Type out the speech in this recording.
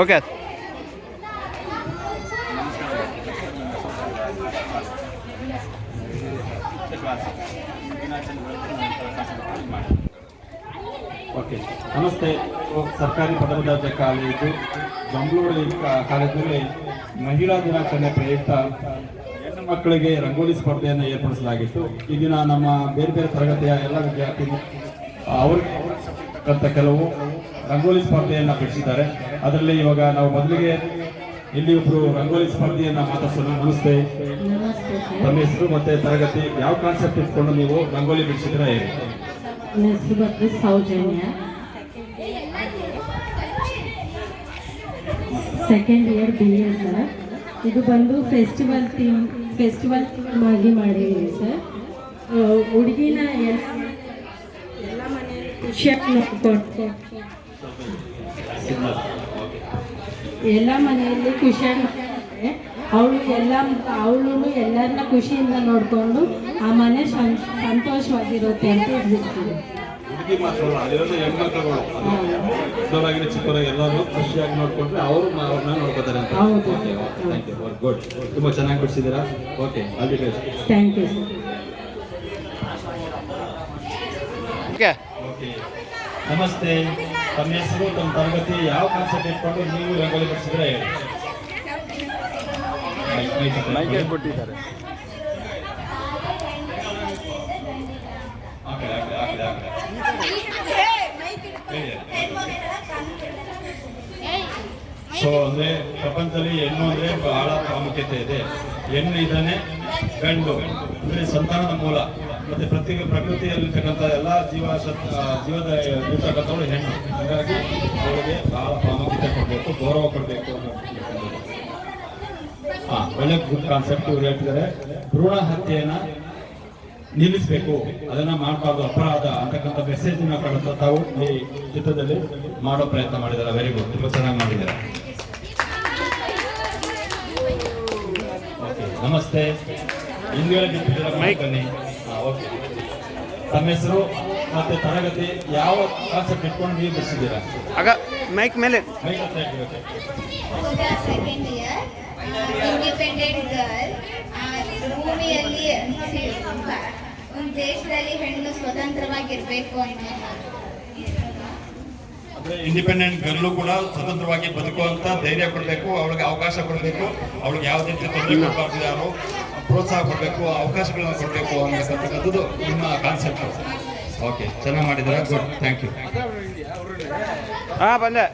Okay. Okay. ನಮಸ್ತೆ. ಸರ್ಕಾರಿ ಪದವಿ ದರ್ಜೆ ಕಾಲೇಜು, ಬೆಂಗಳೂರು ಕಾಲೇಜಿನಲ್ಲಿ ಮಹಿಳಾ ದಿನಾಚರಣೆ ಪ್ರಯುಕ್ತ ಹೆಣ್ಣು ಮಕ್ಕಳಿಗೆ ರಂಗೋಲಿ ಸ್ಪರ್ಧೆಯನ್ನು ಏರ್ಪಡಿಸಲಾಗಿತ್ತು. ಈ ದಿನ ನಮ್ಮ ಬೇರೆ ಬೇರೆ ತರಗತಿಯ ಎಲ್ಲ ವಿದ್ಯಾರ್ಥಿಗಳು, ಅವ್ರಿಗೆ ಕೆಲವು ರಂಗೋಲಿ ಸ್ಪರ್ಧೆಯನ್ನು ಬಿಡಿಸಿದ್ದಾರೆ. ಅದರಲ್ಲಿ ಇವಾಗ ನಾವು ಮೊದಲಿಗೆ ಇಲ್ಲಿ ಒಬ್ರು ರಂಗೋಲಿ ಸ್ಪರ್ಧೆಯನ್ನ ಮಾತಾಡ್ಸೋಣ. ನಮಸ್ತೆ. ತಮ್ಮ ಹೆಸರು ಮತ್ತೆ ತರಗತಿ ಯಾವ ಕಾನ್ಸೆಪ್ಟ್ ಇಟ್ಕೊಂಡು ನೀವು ರಂಗೋಲಿ ಬಿಡಿಸಿದ್ರ ಹೇಳಿ. Soujanya. Second year B A sir ಇದು ಬಂದು ಫೆಸ್ಟಿವಲ್ ಥೀಮ್ ಫೆಸ್ಟಿವಲ್ ಥೀಮ್ ಆಗಿ ಮಾಡಿದ್ದೀವಿ ಸರ್ ಹುಡುಗಿನ ಎಲ್ಲ ಎಲ್ಲ ಮನೆಯಲ್ಲಿ ಖುಷಿಯಾಗಿ ನೋಡ್ಕೊಂಡು ಎಲ್ಲ ಮನೆಯಲ್ಲಿ ಖುಷಿಯಾಗಿ ಅವಳು ಎಲ್ಲ ಅವಳು ಎಲ್ಲರನ್ನ ಖುಷಿಯಿಂದ ನೋಡಿಕೊಂಡು ಆ ಮನೆ ಸಂ- ಸಂತೋಷವಾಗಿರುತ್ತೆ ಅಂತ ಹೇಳ್ತೀವಿ ಹುಡುಗಿ ಮಾತ್ರ ಅಲ್ಲ, ಅಲ್ಲಿರೋದು ಹೆಣ್ಮಕ್ಳುಗಳು. ದೊಡ್ಡವರಾಗಿರೋ ಚಿಕ್ಕವರಾಗಿ ಎಲ್ಲರೂ ಖುಷಿಯಾಗಿ ನೋಡ್ಕೊಂಡ್ರೆ ಅವರು ಅವ್ರನ್ನ ನೋಡ್ಕೋತಾರೆ ಅಂತ. ಹೌದು. ಓಕೆ ಥ್ಯಾಂಕ್ ಯು ಗುಡ್ ತುಂಬ ಚೆನ್ನಾಗಿ ಬಿಡಿಸಿದ್ದೀರಾ? Okay all the best thank you okay. Okay ನಮಸ್ತೆ. ತಮ್ಮ ಹೆಸರು ತಮ್ಮ ತರಗತಿ ಯಾವ ಕಾನ್ಸೆಪ್ಟ್ ಇಟ್ಕೊಂಡು ನೀವು ರಂಗೋಲಿ ಬಿಡಿಸಿದ್ರೆ. ಕೊಟ್ಟಿದ್ದಾರೆ. ಸೊ ಅಂದ್ರೆ ಪ್ರಪಂಚದಲ್ಲಿ ಹೆಣ್ಣು ಅಂದ್ರೆ ಬಹಳ ಪ್ರಾಮುಖ್ಯತೆ ಇದೆ. ಹೆಣ್ಣು ಇದ್ದಾನೆ ಗಂಡು. ಅಂದ್ರೆ ಸಂತಾನದ ಮೂಲ. ಮತ್ತೆ ಪ್ರತಿ ಪ್ರಕೃತಿಯಲ್ಲಿರ್ತಕ್ಕಂಥ ಎಲ್ಲ ಜೀವ ಜೀವದ ಇರ್ತಕ್ಕಂಥವ್ರು ಹೆಣ್ಣು. ಹಾಗಾಗಿ ಅವರಿಗೆ ಬಹಳ ಪ್ರಾಮುಖ್ಯತೆ ಕೊಡಬೇಕು, ಗೌರವ ಕೊಡಬೇಕು ಹಾ ಒಳ್ಳೆ ಗುಡ್ ಕಾನ್ಸೆಪ್ಟ್ ಇವ್ರು ಹೇಳ್ತಿದ್ದಾರೆ. ಭ್ರೂಣ ಹತ್ಯೆಯನ್ನ ನಿಲ್ಲಿಸಬೇಕು, ಅದನ್ನ ಮಾಡಬಾರ್ದು, ಅಪರಾಧ ಅಂತಕ್ಕಂಥ ಮೆಸೇಜ್ ಕೊಡುತ್ತಾ ತಾವು ಈ ಚಿತ್ರದಲ್ಲಿ ಮಾಡೋ ಪ್ರಯತ್ನ ಮಾಡಿದ್ದಾರೆ. ವೆರಿ ಗುಡ್ ತುಂಬಾ ಚೆನ್ನಾಗಿ ಮಾಡಿದ್ದಾರೆ. ನಮಸ್ತೆ. ಹೇಳಿದ ಬನ್ನಿ. ತಮ್ಮ ಹೆಸರು ಮತ್ತೆ ತರಗತಿ ಯಾವ ಕಾನ್ಸೆಪ್ಟ್ ಇಟ್ಕೊಂಡು ನೀವು ಬಿಡಿಸಿದ್ದೀರಾ ಆಗ ಮೈಕ್ ಮೇಲೆ. ಮೈಕ್ ಹತ್ರ ಇಡಿ, okay. Second year independent girl ಭೂಮಿಯಲ್ಲಿ ಒಂದು ದೇಶದಲ್ಲಿ ಹೆಣ್ಣು ಸ್ವತಂತ್ರವಾಗಿರ್ಬೇಕು ಅನ್ನೋ ಅಂದ್ರೆ ಇಂಡಿಪೆಂಡೆಂಟ್ ಗರ್ಲು ಕೂಡ ಸ್ವತಂತ್ರವಾಗಿ ಬದುಕುವಂತ ಧೈರ್ಯ ಕೊಡಬೇಕು ಅವಳಿಗೆ ಅವಕಾಶ ಕೊಡಬೇಕು ಅವಳಿಗೆ ಯಾವುದೇ ರೀತಿ ತೊಂದರೆ ಕೊಡಬಾರ್ದು ಯಾರು ಪ್ರೋತ್ಸಾಹ ಕೊಡಬೇಕು, ಅವಕಾಶಗಳನ್ನ ಕೊಡಬೇಕು ಅನ್ನತಕ್ಕಂಥದ್ದು ನಿಮ್ಮ ಕಾನ್ಸೆಪ್ಟ್ ಓಕೆ ಚೆನ್ನಾಗಿ ಮಾಡಿದ್ದೀರಾ? ಗುಡ್ ಥ್ಯಾಂಕ್ ಯು ಹಾಂ, ಬಂದೆ.